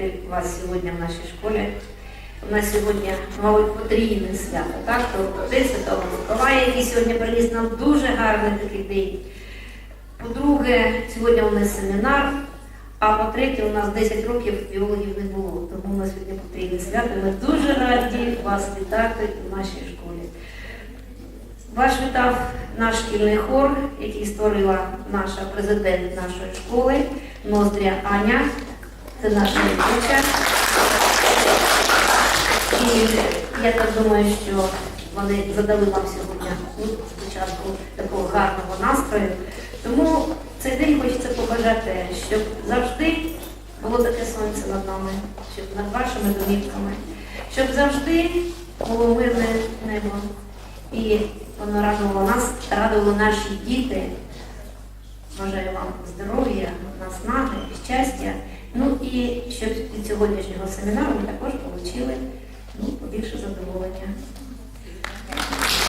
вітати вас сьогодні в нашій школі. У нас сьогодні, мабуть, потрійне свято, так? То День Святого Миколая, який сьогодні приніс нам дуже гарний такий день. По-друге, сьогодні у нас семінар, а по-третє, у нас 10 років біологів не було. Тому у нас сьогодні потрійне свято. Ми дуже раді вас вітати в нашій школі. Вас вітав наш шкільний хор, який створила наша президент нашої школи, Ноздря Аня. Це наша дівча. І я так думаю, що вони задали вам сьогодні спочатку такого гарного настрою. Тому цей день хочеться побажати, щоб завжди було таке сонце над нами, щоб над вашими домівками, щоб завжди було мирне небо. І воно радувало нас, радувало наші діти. Бажаю вам здоров'я, наснаги, щастя. І щоб від сьогоднішнього семінару ми також отримали ну, побільше задоволення.